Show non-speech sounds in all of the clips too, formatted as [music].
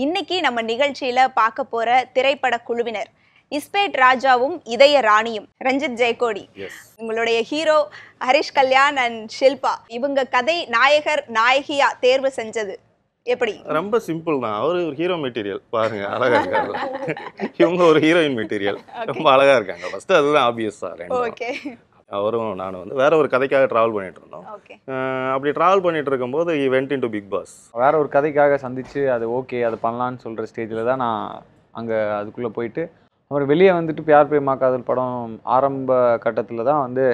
இன்னைக்கு நம்ம நிகழ்ச்சியில பார்க்க போற திரைப்பட குழுவினர். இஸ்பேட் ராஜாவும் இதய ராணியும். ரஞ்சித் ஜெயக்கோடி. உங்களுடைய ஹீரோ ஹரிஷ் கல்யாண் அண்ட் ஷில்பா. இவங்க கதை நாயகர் நாயகியா தேர்வு செஞ்சது. எப்படி? ரொம்ப சிம்பிள் தான். அவர் ஒரு ஹீரோ மெட்டீரியல் பாருங்க அழகா இருக்காங்க இவங்க ஒரு ஹீரோயின் மெட்டீரியல் ரொம்ப அழகா இருக்காங்க. ஃபர்ஸ்ட் அதுதான் ஆப்வியஸ். ஓகே அவரும் நானும் வந்து வேற ஒரு கதைக்காக டிராவல் பண்ணிட்டு இருந்தோம் அப்படி டிராவல் பண்ணிட்டு இருக்கும்போது he went into Bigg Boss வேற ஒரு கதைக்காக சந்திச்சு அது ஓகே அது பண்ணலான்னு சொல்கிற ஸ்டேஜில் தான் நான் அங்கே அதுக்குள்ளே போயிட்டு அப்புறம் வெளியே வந்துட்டு பியார் பிரேமா காதல் படம் ஆரம்ப கட்டத்தில் தான் வந்து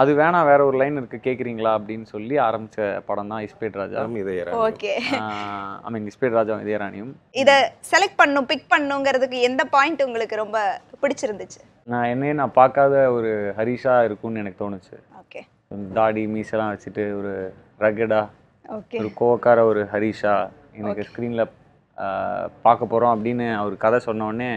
அது வேணாம் வேற ஒரு லைன் இருக்குது கேட்குறீங்களா அப்படின்னு சொல்லி ஆரம்பித்த படம் தான் Ispade Raja. Okay. I mean Ispade Raja இதயராணியும். இத செலக்ட் பண்ணும் பிக் பண்ணுங்கிறதுக்கு எந்த பாயிண்ட் உங்களுக்கு ரொம்ப பிடிச்சிருந்துச்சு? நான் என்னையே நான் பார்க்காத ஒரு ஹரிஷா இருக்கும்னு எனக்கு தோணுச்சு. ஓகே. தாடி மீசெல்லாம் வச்சுட்டு ஒரு ரகடா ஓகே. ஒரு கோவக்கார ஒரு ஹரிஷா எனக்கு ஸ்க்ரீனில் பார்க்க போகிறோம் அப்படின்னு அவர் கதை சொன்ன உடனே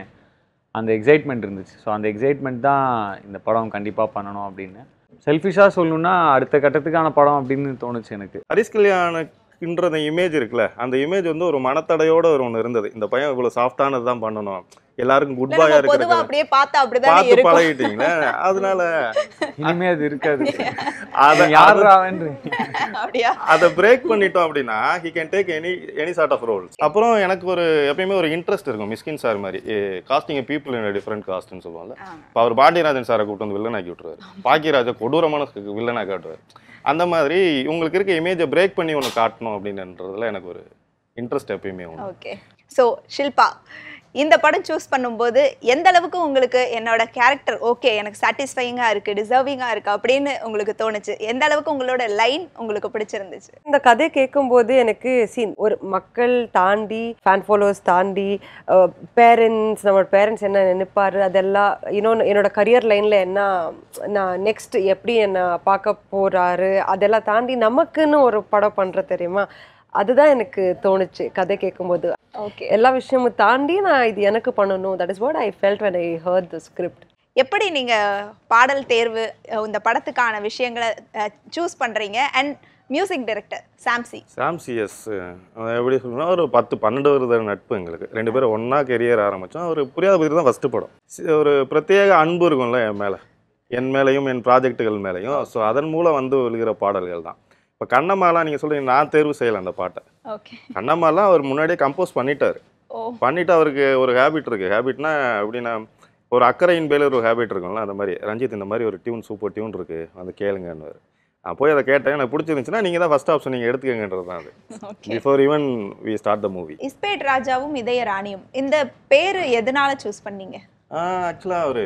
அந்த எக்ஸைட்மெண்ட் இருந்துச்சு. ஸோ அந்த எக்ஸைட்மெண்ட் தான் இந்த படம் கண்டிப்பாக பண்ணணும் அப்படின்னு செல்ஃபிஷாக சொல்லணும்னா அடுத்த கட்டத்துக்கான படம் அப்படின்னு தோணுச்சு எனக்கு. ஹரிஷ் கல்யாணுக்குன்ற அந்த இமேஜ் இருக்குல்ல அந்த இமேஜ் வந்து ஒரு மனத்தடையோட ஒரு ஒன்று இருந்தது. இந்த பையன் இவ்வளோ சாஃப்டானது தான் பண்ணணும். எல்லாருக்கும் குட் பாயா நம்ம பொதுவா இருக்கிற அப்படியே பார்த்தா அப்படிதான் பார்த்து பழகிட்டீங்களே அதனால [laughs] இனிமே அது இருக்காது. அதை அப்படியா? அதை பிரேக் பண்ணிட்டோம் அப்படின்னா he can take any any sort of role அப்புறம் எனக்கு ஒரு எப்பயுமே ஒரு இன்ட்ரெஸ்ட் இருக்கும் மிஸ்கின் சார் மாதிரி. காஸ்டிங் பீப்புள் இன் டிஃப்ரெண்ட் காஸ்ட்னு சொல்லுவாங்க ஆ. இப்போ அவர் பாண்டியராஜன் சாரை கூப்பிட்டு வந்து வில்லனாக்கி விட்டுருவாரு. பாக்கியராஜா கொடூரமான வில்லனாக காட்டுவார் அந்த மாதிரி உங்களுக்கு இருக்க இமேஜை பிரேக் பண்ணி ஒன்று காட்டணும் அப்படின்றதுல எனக்கு ஒரு இன்ட்ரெஸ்ட் எப்பயுமே உண்டு. ஓகே ஸோ ஷில்பா இந்த படம் சூஸ் பண்ணும்போது எந்த அளவுக்கு உங்களுக்கு என்னோட கேரக்டர் ஓகே எனக்கு சாட்டிஸ்ஃபைங்காக இருக்குது டிசர்விங்காக இருக்குது அப்படின்னு உங்களுக்கு தோணுச்சு? எந்த அளவுக்கு உங்களோட லைன் உங்களுக்கு பிடிச்சிருந்துச்சு? இந்த கதை கேட்கும்போது எனக்கு சீன் ஒரு மக்கள் தாண்டி ஃபேன் ஃபாலோவர்ஸ் தாண்டி பேரண்ட்ஸ் நம்மளோட பேரண்ட்ஸ் என்ன நினைப்பாரு அதெல்லாம் இன்னொன்று என்னோட கரியர் லைனில் என்ன நான் நெக்ஸ்ட் எப்படி என்னை பார்க்க போறாரு அதெல்லாம் தாண்டி நமக்குன்னு ஒரு படம் பண்ணுற தெரியுமா? அதுதான் எனக்கு தோணுச்சு. கதை கேட்கும்போது ஓகே எல்லா விஷயமும் தாண்டி நான் இது எனக்கு பண்ணணும். That is what I felt when I heard the script எப்படி நீங்க பாடல் தேர்வு இந்த படத்துக்கான விஷயங்களை சூஸ் பண்றீங்க? And music director Sam C. Sam CS எப்படி சொல்லணும்னா ஒரு பத்து பன்னெண்டு வருட நட்பு எங்களுக்கு. ரெண்டு பேரும் ஒன்றா கெரியர் ஆரம்பித்தோம் ஒரு புரியாத புதிர் தான் ஃபஸ்ட்டு படம். ஒரு பிரத்யேக அன்பு இருக்கும்ல என் மேலே. என் மேலேயும் என் ப்ராஜெக்ட்டுகள் மேலேயும். ஸோ அதன் மூலம் வந்து விழுகிற பாடல்கள் தான். இப்போ கண்ணம்மாலாம் நீங்கள் சொல்றீங்க நான் தேர்வு செய்யலை அந்த பாட்டை. ஓகே. கண்ணம்மாலாம் அவர் முன்னாடியே கம்போஸ் பண்ணிட்டார். பண்ணிட்டு அவருக்கு ஒரு ஹேபிட் இருக்குது ஹேபிட்னா எப்படின்னா ஒரு அக்கறையின் பேர் ஒரு ஹேபிட் இருக்கும்ல அந்த மாதிரி. ரஞ்சித் இந்த மாதிரி ஒரு டியூன் சூப்பர் டியூன் இருக்குது வந்து கேளுங்கன்னு நான் போய் அதை கேட்டேன். எனக்கு பிடிச்சிருந்துச்சுன்னா நீங்கள் தான் ஃபஸ்ட் ஆப்ஷன் நீங்கள் எடுத்துக்கங்கன்றது தான் அது. Okay before even we start the movie Ispade ராஜாவும் இதய ராணியும் இந்த பேரு எதனால சூஸ் பண்ணீங்க? ஆக்சுவலாக ஒரு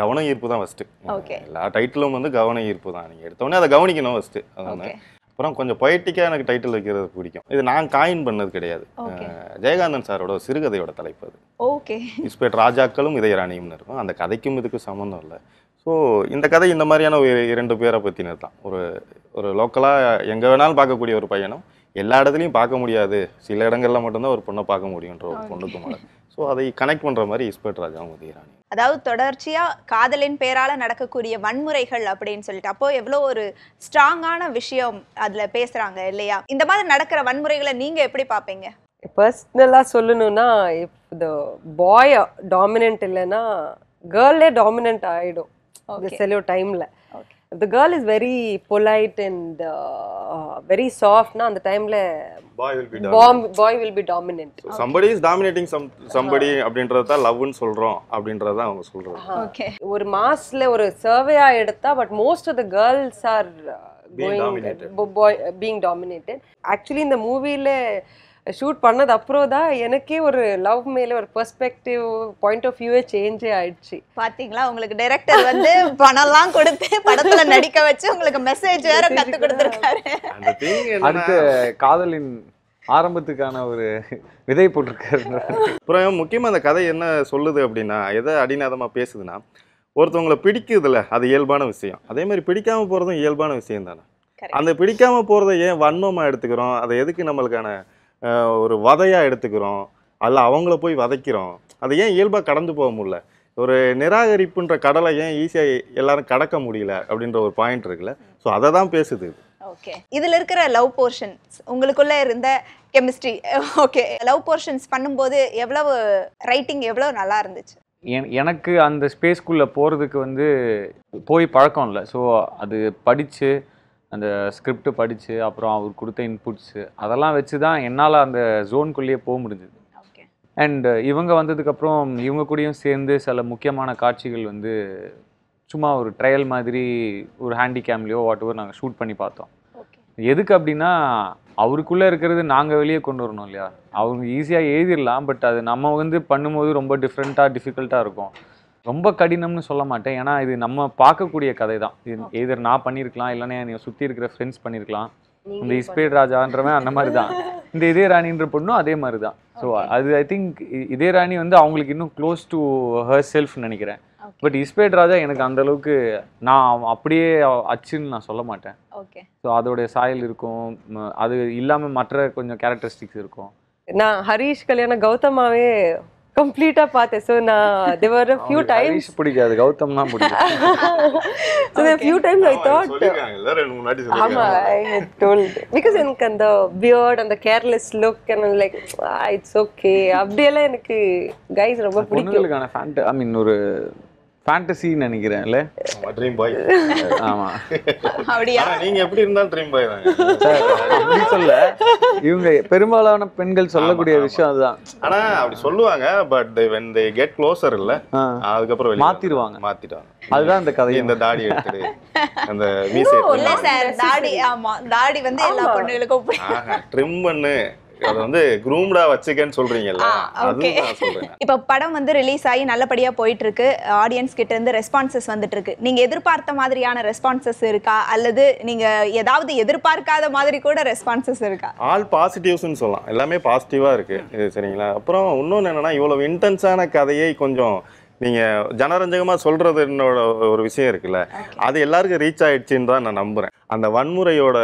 கவன ஈர்ப்பு தான் ஃபஸ்ட்டு Okay. எல்லா டைட்டிலும் வந்து கவன ஈர்ப்பு தான். நீங்கள் எடுத்தோடனே அதை கவனிக்கணும் ஃபஸ்ட்டு அதான் ஓகே அப்புறம் கொஞ்சம் பொயட்டிக்காக எனக்கு டைட்டில் வைக்கிறது பிடிக்கும். இது நான் காயின் பண்ணது கிடையாது. ஜெயகாந்தன் சாரோட ஒரு சிறுகதையோட தலைப்பு அது. ஓகே இஸ்பேட் ராஜாக்களும் இதயராணியும்னு இருக்கும். அந்த கதைக்கும் இதுக்கும் சம்மந்தம் இல்லை. ஸோ இந்த கதை இந்த மாதிரியான ஒரு இரண்டு பேரை பற்றினது தான். ஒரு ஒரு லோக்கலாக எங்கே வேணாலும் பார்க்கக்கூடிய ஒரு பையனும் எல்லா இடத்துலையும் பார்க்க முடியாது. சில இடங்கள்ல மட்டும்தான் ஒரு பொண்ணை பார்க்க முடியுன்ற ஒரு பொண்ணுக்கு மேலே ஸோ அதை கனெக்ட் பண்ணுற மாதிரி இஸ்பேட் ராஜாவும் இதயராணி அதாவது தொடர்ச்சியா காதலின் பேரால நடக்கக்கூடிய வன்முறைகள் அப்படின்னு சொல்லிட்டு அப்போ எவ்வளோ ஒரு ஸ்ட்ராங்கான விஷயம் அதுல பேசுறாங்க இல்லையா இந்த மாதிரி நடக்கிற வன்முறைகளை நீங்க எப்படி பாப்பீங்க பர்சனலாக சொல்லணும்னா இப் த பாய் டாமினன்ட் இல்லைன்னா கேர்ளே டாமினன்ட் ஆகிடும். சில டைமில். The girl is very polite and very சாஃப்ட்னா அந்த டைமில் boy will be boy will be dominant somebody is dominating some somebody அப்படின்றது தான் லவ்னு சொல்கிறோம் அப்படின்றது தான் அவங்க சொல்கிறது ஓகே ஒரு மாஸ்ல ஒரு சர்வேயா எடுத்தா but most of the girls are Being dominated. Being dominated actually இந்த மூவில ஷூட் பண்ணது அப்புறம் தான் எனக்கே ஒரு லவ் மேல ஒரு பெர்ஸ்பெக்டிவ் பாயிண்ட் ஆஃப் வியூவே சேஞ்சே ஆயிடுச்சு. பாத்தீங்களா? உங்களுக்கு டைரக்டர் வந்து பணம்லாம் கொடுத்து படத்துல நடிக்க வச்சு உங்களுக்கு மெசேஜ் வேற கத்து கொடுத்துருக்காரு. அந்த திங் அடுத்து காதலின் ஆரம்பத்துக்கான ஒரு விதை போட்டிருக்காரு. அப்புறம் முக்கியமாக அந்த கதை என்ன சொல்லுது அப்படின்னா எதை அடிநாதமாக பேசுதுன்னா ஒருத்தவங்களை பிடிக்குதுல அது இயல்பான விஷயம். அதே மாதிரி பிடிக்காம போகிறதும் இயல்பான விஷயம் தானே. அந்த பிடிக்காம போகிறத ஏன் வன்மமாக எடுத்துக்கிறோம்? அதை எதுக்கு நம்மளுக்கான ஒரு வதையாக எடுத்துக்கிறோம். அல்ல அவங்கள போய் வதைக்கிறோம். அதை ஏன் இயல்பாக கடந்து போக முடியல? ஒரு நிராகரிப்புன்ற கடலை ஏன் ஈஸியாக எல்லாரும் கடக்க முடியல அப்படின்ற ஒரு பாயிண்ட் இருக்குல்ல. ஸோ அதை தான் பேசுது ஓகே இதுல இருக்கிற லவ் போர்ஷன்ஸ் உங்களுக்குள்ள இருந்த கெமிஸ்ட்ரி ஓகே லவ் போர்ஷன்ஸ் பண்ணும்போது எவ்வளவு ரைட்டிங் எவ்வளவு நல்லா இருந்துச்சு? என்- எனக்கு அந்த ஸ்பேஸ்க்குள்ளே போகிறதுக்கு வந்து போய் பழக்கம் இல்லை. ஸோ அது படித்து அந்த ஸ்கிரிப்ட் படித்து அப்புறம் அவர் கொடுத்த இன்புட்ஸு அதெல்லாம் வச்சு தான் என்னால் அந்த ஜோனுக்குள்ளேயே போக முடிஞ்சுது. அண்ட் இவங்க வந்ததுக்கப்புறம் இவங்க கூடயும் சேர்ந்து சில முக்கியமான காட்சிகள் வந்து சும்மா ஒரு ட்ரையல் மாதிரி ஒரு ஹேண்டி கேம்லேயோ வாட் எவர் நாங்கள் ஷூட் பண்ணி பார்த்தோம். எதுக்கு அப்படின்னா அவருக்குள்ளே இருக்கிறது நாங்கள் வெளியே கொண்டு வரணும் இல்லையா? அவங்க ஈஸியாக எழுதிடலாம் பட் அது நம்ம வந்து பண்ணும்போது ரொம்ப டிஃப்ரெண்ட்டாக டிஃபிகல்ட்டாக இருக்கும். ரொம்ப கடினம்னு சொல்ல மாட்டேன். ஏன்னா இது நம்ம பார்க்கக்கூடிய கதை தான் இது எதிர் நான் பண்ணியிருக்கலாம் இல்லைன்னா என்னை சுற்றி இருக்கிற ஃப்ரெண்ட்ஸ் பண்ணியிருக்கலாம் இந்த இஸ்பேட் ராஜான்றவன் அந்த மாதிரி தான் இந்த இதே ராணின்ற பொண்ணும் அதே மாதிரி தான் ஸோ அது ஐ திங்க் இதே ராணி வந்து அவங்களுக்கு இன்னும் க்ளோஸ் டு ஹர் செல்ஃப் நினைக்கிறேன். பட் இஸ்பேட் ராஜா எனக்கு அந்த அளவுக்கு நான் அப்படியே அச்சுன்னு நான் சொல்ல மாட்டேன். ஓகே ஸோ அதோடைய சாயல் இருக்கும். அது இல்லாமல் மற்ற கொஞ்சம் கேரக்டரிஸ்டிக்ஸ் இருக்கும். நான் ஹரிஷ் கல்யாணம் கௌதமாவே கம்ப்ளீட்டா பார்த்தேன். ஸோ நான் தேவர் ஃபியூ டைம்ஸ் பிடிக்காது கௌதம் தான் பிடிக்கும் so few times I thought ஆமா ஐ ஹட் டோல்ட் பிகாஸ் எனக்கு அந்த பியர்ட் அந்த careless look and like it's okay அப்படியெல்லாம் எனக்கு கைஸ் ரொம்ப பிடிக்கும். ஃபேண்ட் ஐ மீன் ஒரு ஃபேண்டசின்னு நினைக்கிறேன்ல. ட்ரீம் பாய் ஆமா. அப்படியா? நீங்க எப்படி இருந்தாலும் ட்ரீம் பாய் அப்படி சொல்ல இவங்க பெரும்பாலான பெண்கள் சொல்லக்கூடிய விஷயம் அதுதான். ஆனா அப்படி சொல்லுவாங்க but when they get closer இல்ல. அதுக்கப்புறம் வெளிய மாத்திருவாங்க. மாத்திட்டாங்க அதுதான் இந்த கதை இந்த தாடி எடுத்துடு அந்த [laughs] மீசை இல்ல சார் தாடி ஆமா தாடி வந்து எல்லா பொண்ணுகளுக்கும். ட்ரிம் பண்ணு. அதை வந்து க்ரூம்டா வச்சுக்கன்னு சொல்றீங்கல்ல? [laughs] இப்ப படம் வந்து ரிலீஸ் ஆகி நல்லபடியா போயிட்டு இருக்கு ஆடியன்ஸ் கிட்ட இருந்து ரெஸ்பான்சஸ் வந்துட்டு இருக்கு நீங்க எதிர்பார்த்த மாதிரியான ரெஸ்பான்சஸ் இருக்கா? அல்லது நீங்க ஏதாவது எதிர்பார்க்காத மாதிரி கூட ரெஸ்பான்சஸ் இருக்கா? ஆல் பாசிட்டிவ்ஸ்னு சொல்லலாம். எல்லாமே பாசிட்டிவாக இருக்கு. இது சரிங்களா? அப்புறம் இன்னொன்று என்னன்னா இவ்வளவு இன்டென்ஸான கதையை கொஞ்சம் நீங்க ஜனரஞ்சகமா சொல்றது என்னோட ஒரு விஷயம் இருக்குல்ல? அது எல்லாருக்கும் ரீச் ஆயிடுச்சுன்னு தான் நான் நம்புறேன். அந்த வன்முறையோட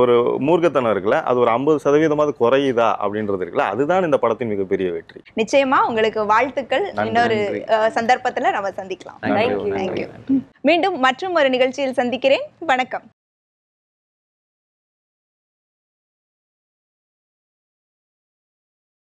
ஒரு மூர்க்கத்தனம் இருக்குல்ல அது ஒரு ஐம்பது சதவீதமாவது குறையுதா அப்படின்றது இருக்குல்ல அதுதான் இந்த படத்தின் மிகப்பெரிய வெற்றி. நிச்சயமா உங்களுக்கு வாழ்த்துக்கள். இன்னொரு சந்தர்ப்பத்துல நம்ம சந்திக்கலாம். மீண்டும் மற்றும் ஒரு நிகழ்ச்சியில் சந்திக்கிறேன். வணக்கம்.